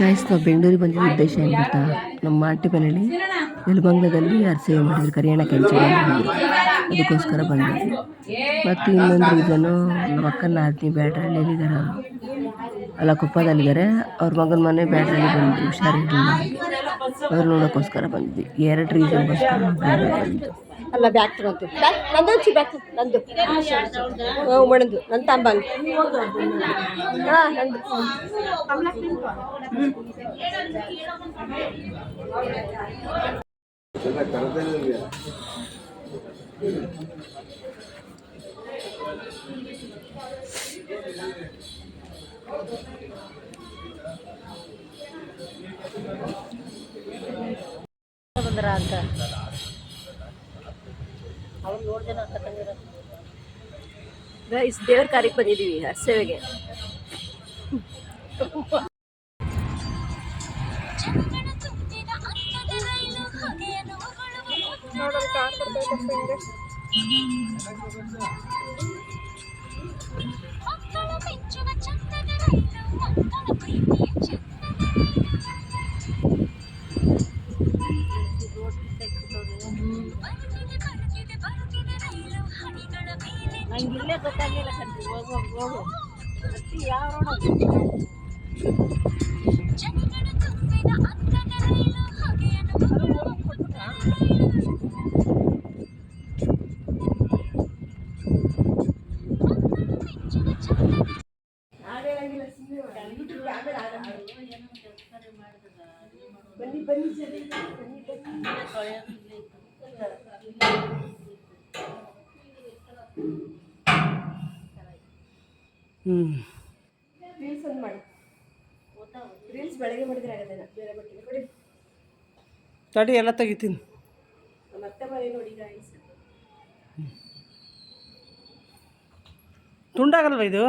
Guys ನಾವು ಬೆಂಗಳೂರಿಗೆ ಬಂದಿದ್ದ ಉದ್ದೇಶ ಏನು ಗೊತ್ತಾ ನಮ್ಮ ಮಾಟಿ ಮನೇಲಿ ನೆಲಮಂಗ್ಲದಲ್ಲಿ ಯಾರು ಸೇವೆ ಮಾಡಿದ್ರು? ಕರಿಯಾಣ ಕೆಂಚ ಅದಕ್ಕೋಸ್ಕರ ಬಂದಿದ್ವಿ. ಮತ್ತು ಇನ್ನೊಂದು ರೀಸನು ನಮ್ಮ ಅಕ್ಕನ ಆರ್ತಿ ಬ್ಯಾಟ್ರಳ್ಳಿಲಿದ್ದಾರೆ ಅವರು ಅಲ್ಲ ಕೊಪ್ಪದಲ್ಲಿದ್ದಾರೆ ಅವ್ರ ಮಗನ ಮನೆ ಬ್ಯಾಟ್ರಲ್ಲಿ ಬಂದಿದ್ವಿ ಹುಷಾರಿಲ್ಲ ಅವ್ರು ನೋಡೋಕ್ಕೋಸ್ಕರ ಬಂದಿದ್ವಿ. ಎರಡು ರೀಸನ್ಗೋಸ್ಕರ ಬಂದಿದ್ದು. ಅಲ್ಲ, ಬ್ಯಾಗ್ ತಗೊಂತು. ಬ್ಯಾಗ್, ನಂದು ಹಚ್ಚಿ ಬ್ಯಾಗ್ ನಂದು. ಮಣಂದು ನನ್ನ ತಾಂಬಲ್. ಹಾಂ, ನಂದು. ಬಂದ್ರ ಅಂತ ಅವ್ರು ನೋಡ್ದೆ ನಾವು ತಗೊಂಡಿರೋ ಗೈಸ್ ದೇವ್ರ ಕಾರ್ಯಕ್ಕೆ ಬಂದಿದ್ದೀವಿ ಸೇವೆಗೆ. ಮಕ್ಕಳ ಮೆಚ್ಚುವ ಚಂದದ ರೈಲು ಮಕ್ಕಳ ನಂಗೆ ಇಲ್ಲೇ ಗೊತ್ತಾಗಲಿಲ್ಲ ಕಣ್ರಿ ಹೋಗು ಹೋಗು ಅತ್ತಿ ಯಾವ ಜನಗಳ ಬನ್ನಿ ಅಂದದ ಬನ್ನಿ ಹೊಗೆಯನ್ನು ಹ್ಞೂ ರೀಲ್ಸ್ ಒಂದು ಮಾಡಿ ರೀಲ್ಸ್ ಬೆಳಗ್ಗೆ ಮಾಡಿದ್ರೆ ಆಗೋದಿಲ್ಲ ಬೇರೆ ಬಟ್ಟೆ ಕೊಡಿ ತಡಿ ಎಲ್ಲ ತೆಗಿತೀನಿ. ಮತ್ತೆ ಬರೀ ನೋಡಿ. ಗಾಯ್ಸ್ ತುಂಡಾಗಲ್ವ ಇದು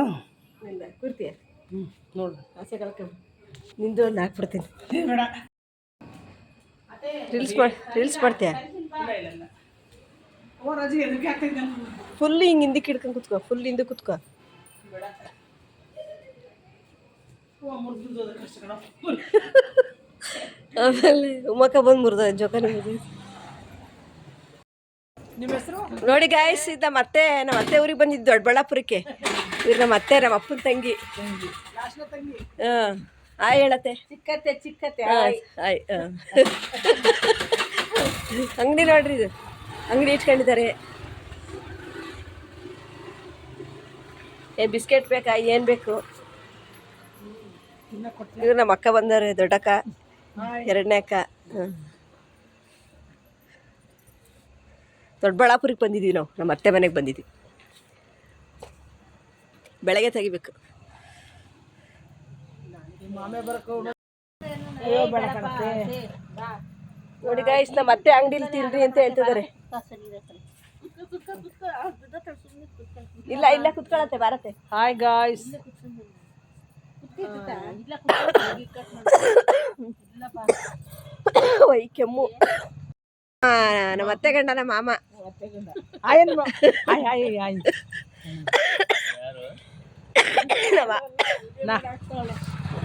ಇಲ್ಲ ಕುರ್ತಿಯ ಹ್ಞೂ ನೋಡು ಆಸೆ ಕಳ್ಕೊಂಡು ನಿಂದು ಒಂದು ಹಾಕ್ಬಿಡ್ತೀನಿ ಬೇಡ ರೀಲ್ಸ್ ಮಾಡ್ ರೀಲ್ಸ್ ಮಾಡ್ತೀಯ ಫುಲ್ ಹಿಂಗೆ ಹಿಂದಕ್ಕೆ ಹಿಡ್ಕೊಂಡು ಕುತ್ಕೋ ಫುಲ್ ಹಿಂದೆ ಕುತ್ಕೋ. ಆಮೇಲೆ ಉಮ್ಮಕ್ಕ ಬಂದು ಮುರಿದ ಜೋಕಾಲಿ ನೋಡಿ ಗಾಯಸ್ ಇದ್ದ ಮತ್ತೆ ನಮ್ಮ ಅತ್ತೆ ಊರಿಗೆ ಬಂದಿದ್ದು ದೊಡ್ಡಬಳ್ಳಾಪುರಕ್ಕೆ. ಇವ್ರು ನಮ್ಮ ಅತ್ತೆ ನಮ್ಮ ಅಪ್ಪನ ತಂಗಿ. ಹಾ ಆಯ್ ಹೇಳತ್ತೆ. ಚಿಕ್ಕತ್ತೆ ಚಿಕ್ಕತ್ತೆ ಆಯ್ ಆಯ್ ಅಂಗಡಿ ನೋಡ್ರಿ ಇದು. ಅಂಗಡಿ ಇಟ್ಕೊಂಡಿದ್ದಾರೆ. ಏ ಬಿಸ್ಕೆಟ್ ಬೇಕಾ? ಏನು ಬೇಕು? ಇವ್ರು ನಮ್ಮ ಅಕ್ಕ ಬಂದವ್ರೆ ದೊಡ್ಡಕ್ಕ. ಎರಡನೇ ಅಕ್ಕ. ಹ್ಞೂ ದೊಡ್ಡಬಳ್ಳಾಪುರಕ್ಕೆ ಬಂದಿದ್ದೀವಿ ನಾವು. ನಮ್ಮ ಅತ್ತೆ ಮನೆಗೆ ಬಂದಿದ್ದೀವಿ ಬೆಳಗ್ಗೆ ತೆಗಿಬೇಕು. ನೋಡಿ ಗಾಯ್ಸ್ ನಮ್ಮ ಅತ್ತೆ ಅಂಗಡಿಲಿ ತಿನ್ರಿ ಅಂತ ಹೇಳ್ತಿದ್ದಾರೆ. ಇಲ್ಲ ಇಲ್ಲ ಕುತ್ಕೊಳತ್ತೆ ಬರತ್ತೆ. ಹಾಯ್ ಗಾಯ್ಸ್ ವೈ ಕೆಮ್ಮು. ಆ, ನಮ್ಮ ಅತ್ತೆ ಗಂಡ ನಮ್ಮ ಮಾಮ. ನಮ್ಮ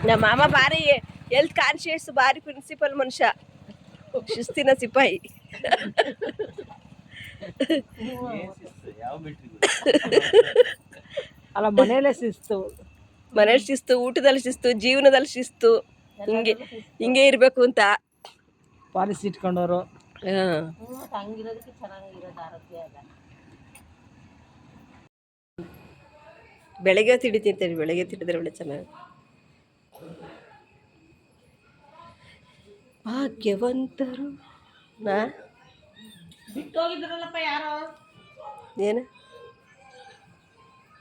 ನಮ್ಮ ಮಾಮ ಬಾರಿ ಹೆಲ್ತ್ ಕಾನ್ಶಿಯಸ್ ಬಾರಿ ಪ್ರಿನ್ಸಿಪಲ್ ಮನುಷ್ಯ. ಶಿಸ್ತಿನ ಸಿಪಾಯಿ. ಅಲ್ಲ ಮನೇಲೆ ಶಿಸ್ತು. ಮನೇಲಿ ಶಿಸ್ತು ಊಟದಲ್ಲಿ ಶಿಸ್ತು ಜೀವನದಲ್ಲಿ ಶಿಸ್ತು. ಹಿಂಗೆ ಹಿಂಗೆ ಇರಬೇಕು ಅಂತ. ಪಾಲಿಸಿ ಇಟ್ಕೊಂಡವರು. ಹಾಂ. ಬೆಳಗ್ಗೆ ತಿಂಡಿ ತಿಂತೇನೆ ಬೆಳಗ್ಗೆ ತಿಂಡಿದ್ರೆ ಒಳ್ಳೆ ಚೆನ್ನಾಗಿ. ಭಾಗ್ಯವಂತರು. ನಾ? ಬಿಟ್ಟೋಗಿದ್ರಲ್ಲಪ್ಪ ಯಾರೋ? ಏನು?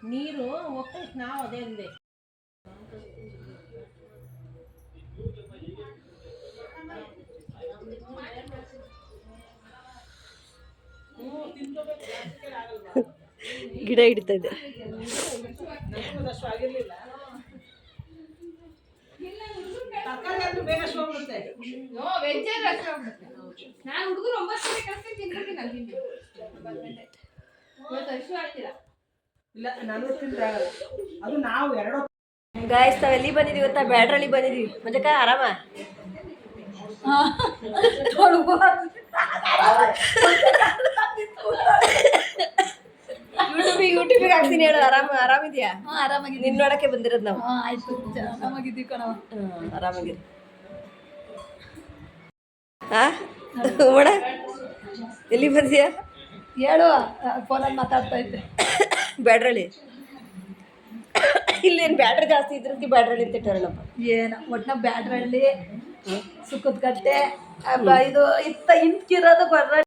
ನೀರು ಹೋಗ್ತೈತೆ ನಾವು ಅದೇ ಅಂದೆ. ಗಿಡ ಹಿಡಿತಾ ಇದೆ. ನಾನು ಹುಡುಗರು ಒಂಬತ್ತು ಗಂಟೆ ಕಳಿಸ್ತೀನಿ ತಿನ್ಬಿಡ್ತೀನಿ ಅಲ್ಲಿ ಇವತ್ತು ಅಷ್ಟು ಆಗ್ತಿಲ್ಲ ಇಲ್ಲ ನಾನು ಅದು ನಾವು ಎರಡೋ ಗಾಯಸ್ ನಾವ್ ಎಲ್ಲಿ ಬಂದಿದೀವಿ ಗೊತ್ತಾ? ಬ್ಯಾಟ್ರಲ್ಲಿ ಬಂದಿದೀವಿ ಮಜಕ ಆರಾಮ? ಯೂಟ್ಯೂಬಿಗೆ ಯೂಟ್ಯೂಬಿಗೆ ಹಾಕ್ತೀನಿ ಹೇಳು. ಆರಾಮ ಆರಾಮಿದ್ಯಾ? ಆರಾಮಾಗಿ ನಿನ್ ನೋಡಕ್ಕೆ ಬಂದಿರೋದು ನಾವು. ಆಯ್ತು. ಆರಾಮಾಗಿದ್ದೀವಿ ಕಣವ ಹಾ ಉಮಣ ಎಲ್ಲಿ ಬಂದಿಯಾ? ಹೇಳು ಫೋನಲ್ಲಿ ಮಾತಾಡ್ತಾ ಇದ್ದೆ. ಬ್ಯಾಡ್ರಳ್ಳಿ. ಇಲ್ಲೇನು ಬ್ಯಾಟ್ರಿ ಜಾಸ್ತಿ ಇದ್ರಕ್ಕೆ ಬ್ಯಾಡ್ರಳ್ಳಿ ಅಂತ ಇಟ್ಟಾರಲ್ಲಪ್ಪ. ಏನು ಒಟ್ನ ಬ್ಯಾಡ್ರಳ್ಳಿ ಸುಕ್ಕದ ಕಟ್ಟೆ ಅಬ್ಬ ಇದು ಇತ್ತ ಹಿಂದ್ಕಿರೋದು ಗೊರ್ರ